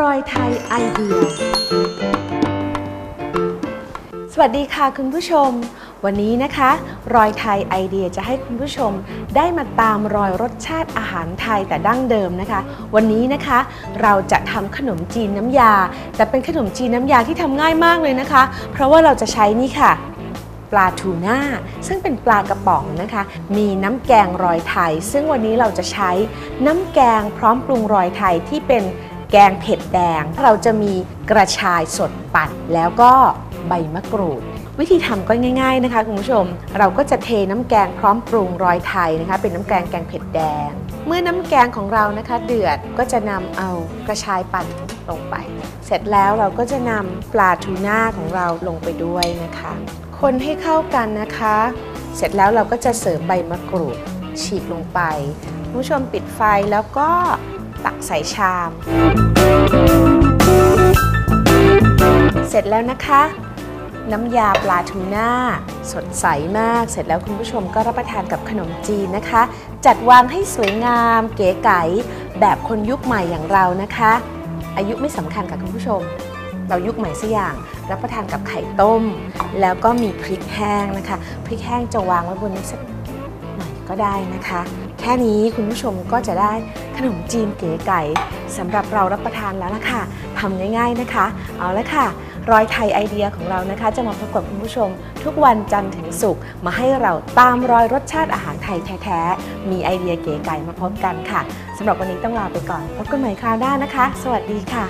รอยไทยไอเดีย สวัสดีค่ะคุณผู้ชม วันนี้นะคะ รอยไทยไอเดียจะให้คุณผู้ชมได้มาตามรอยรสชาติอาหารไทยแต่ดั้งเดิมนะคะ วันนี้นะคะเราจะทำขนมจีนน้ำยา แต่เป็นขนมจีนน้ำยาที่ทำง่ายมากเลยนะคะ เพราะว่าเราจะใช้นี่ค่ะ ปลาทูน่าซึ่งเป็นปลากระป๋องนะคะ มีน้ำแกงรอยไทย ซึ่งวันนี้เราจะใช้น้ำแกงพร้อมปรุงรอยไทยที่เป็นแกงเผ็ดแดง เราจะมีกระชายสดปั่นแล้วก็ใบมะกรูด วิธีทำก็ง่าย ๆนะคะคุณผู้ชม เราก็จะเทน้ำแกงพร้อมปรุงรอยไทยนะคะ เป็นน้ำแกงแกงเผ็ดแดง เมื่อน้ำแกงของเรานะคะ เดือดก็จะนำเอากระชายปั่นลงไป เสร็จแล้วเราก็จะนำปลาทูน่าของเราลงไปด้วยนะคะ คนให้เข้ากันนะคะ เสร็จแล้วเราก็จะเสริมใบมะกรูดฉีกลงไปคุณผู้ชมปิดไฟแล้วก็ตักใส่ชาม เสร็จแล้วนะคะ น้ำยาปลาทูน่าสดใสมาก เสร็จแล้วคุณผู้ชมก็รับประทานกับขนมจีนนะคะ จัดวางให้สวยงาม เก๋ไก๋แบบคนยุคใหม่อย่างเรานะคะ อายุไม่สำคัญค่ะคุณผู้ชม เรายุคใหม่สัอย่าง รับประทานกับไข่ต้ม แล้วก็มีพริกแห้งนะคะ พริกแห้งจะวางไว้บนนี้สักหน่อยก็ได้นะคะ แค่นี้คุณผู้ชมก็จะได้ขนมจีนเก๋ไก๋สำหรับเรารับประทานแล้วล่ะค่ะทำง่าย ๆนะคะ เอาละค่ะ รอยไทยไอเดียของเรานะคะ จะมาพบกับคุณผู้ชม ทุกวันจันทร์ถึงศุกร์มาให้เราตามรอยรสชาติอาหารไทยแท้ๆ มีไอเดียเก๋ไก๋มาพบกันค่ะสำหรับวันนี้ต้องลาไปก่อน พบกันใหม่คราวหน้านะคะ สวัสดีค่ะ